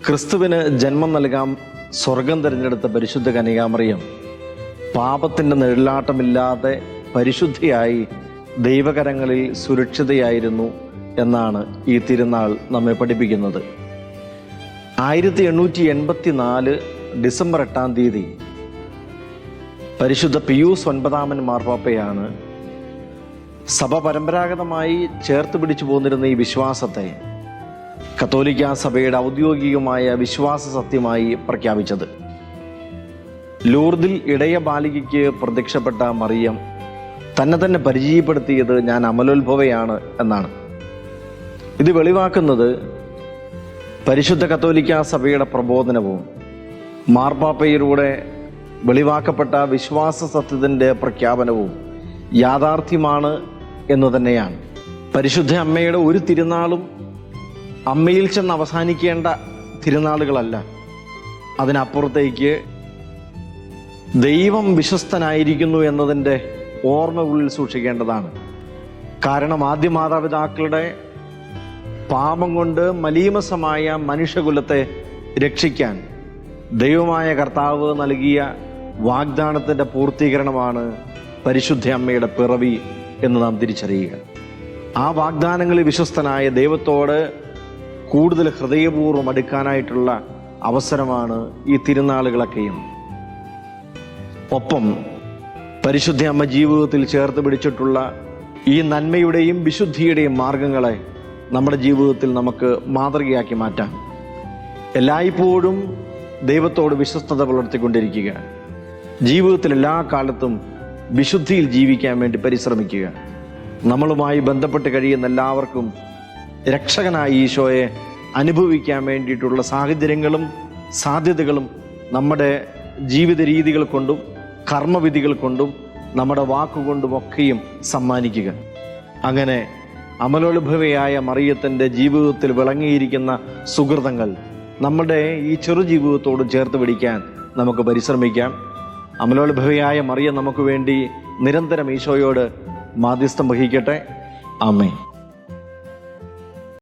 ക്രിസ്തുവിന് ജന്മം നൽകാം സ്വർഗം തിരഞ്ഞെടുത്ത പരിശുദ്ധ കനികാമറിയം പാപത്തിന്റെ നിഴലാട്ടമില്ലാതെ പരിശുദ്ധിയായി ദൈവകരങ്ങളിൽ സുരക്ഷിതയായിരുന്നു എന്നാണ് ഈ തിരുനാൾ നമ്മെ പഠിപ്പിക്കുന്നത്. ആയിരത്തി എണ്ണൂറ്റി എൺപത്തി നാല് ഡിസംബർ എട്ടാം തീയതി പരിശുദ്ധ പിയൂസ് ഒൻപതാമൻ മാർപ്പാപ്പയാണ് സഭ പരമ്പരാഗതമായി ചേർത്ത് പിടിച്ചു പോന്നിരുന്ന ഈ വിശ്വാസത്തെ കത്തോലിക്ക സഭയുടെ ഔദ്യോഗികമായ വിശ്വാസ സത്യമായി പ്രഖ്യാപിച്ചത്. ലൂർദിൽ ഇടയ ബാലികയ്ക്ക് പ്രത്യക്ഷപ്പെട്ട മറിയം തന്നെ തന്നെ പരിചയപ്പെടുത്തിയത് ഞാൻ അമലോത്ഭവയാണ് എന്നാണ്. ഇത് വെളിവാക്കുന്നത് പരിശുദ്ധ കത്തോലിക്ക സഭയുടെ പ്രബോധനവും മാർപ്പാപ്പയിലൂടെ വെളിവാക്കപ്പെട്ട വിശ്വാസ സത്യത്തിന്റെ പ്രഖ്യാപനവും യാഥാർത്ഥ്യമാണ് എന്ന് തന്നെയാണ്. പരിശുദ്ധ അമ്മയുടെ ഒരു തിരുനാളും അമ്മയിൽ ചെന്ന് അവസാനിക്കേണ്ട തിരുനാളുകളല്ല. അതിനപ്പുറത്തേക്ക് ദൈവം വിശ്വസ്തനായിരിക്കുന്നു എന്നതിന്റെ ഓർമ്മ ഉള്ളിൽ സൂക്ഷിക്കേണ്ടതാണ്. കാരണം ആദ്യ മാതാപിതാക്കളുടെ പാപം കൊണ്ട് മലീമസമായ മനുഷ്യകുലത്തെ രക്ഷിക്കാൻ ദൈവമായ കർത്താവ് നൽകിയ വാഗ്ദാനത്തിന്റെ പൂർത്തീകരണമാണ് പരിശുദ്ധ അമ്മയുടെ പിറവി എന്ന് നാം തിരിച്ചറിയുക. ആ വാഗ്ദാനങ്ങളിൽ വിശ്വസ്തനായ ദൈവത്തോട് കൂടുതൽ ഹൃദയപൂർവം അടുക്കാനായിട്ടുള്ള അവസരമാണ് ഈ തിരുനാളുകളൊക്കെയും. ഒപ്പം പരിശുദ്ധ അമ്മ ജീവിതത്തിൽ ചേർത്ത് പിടിച്ചിട്ടുള്ള ഈ നന്മയുടെയും വിശുദ്ധിയുടെയും മാർഗങ്ങളെ നമ്മുടെ ജീവിതത്തിൽ നമുക്ക് മാതൃകയാക്കി മാറ്റാം. എല്ലായ്പ്പോഴും ദൈവത്തോട് വിശ്വസ്തത പുലർത്തിക്കൊണ്ടിരിക്കുക. ജീവിതത്തിൽ എല്ലാ കാലത്തും വിശുദ്ധിയിൽ ജീവിക്കാൻ വേണ്ടി പരിശ്രമിക്കുക. നമ്മളുമായി ബന്ധപ്പെട്ട് കഴിയുന്ന എല്ലാവർക്കും രക്ഷകനായ ഈശോയെ അനുഭവിക്കാൻ വേണ്ടിയിട്ടുള്ള സാഹചര്യങ്ങളും സാധ്യതകളും നമ്മുടെ ജീവിത രീതികൾ കൊണ്ടും കർമ്മവിധികൾ കൊണ്ടും നമ്മുടെ വാക്കുകൊണ്ടും ഒക്കെയും സമ്മാനിക്കുക. അങ്ങനെ അമലോത്ഭവയായ മറിയത്തിന്റെ ജീവിതത്തിൽ വിളങ്ങിയിരിക്കുന്ന സുഹൃതങ്ങൾ നമ്മുടെ ഈ ചെറു ജീവിതത്തോട് ചേർത്ത് പിടിക്കാൻ നമുക്ക് പരിശ്രമിക്കാം. അമലോത്ഭവയായ മറിയ നമുക്ക് വേണ്ടി നിരന്തരം ഈശോയോട് മാധ്യസ്ഥം വഹിക്കട്ടെ. ആമേ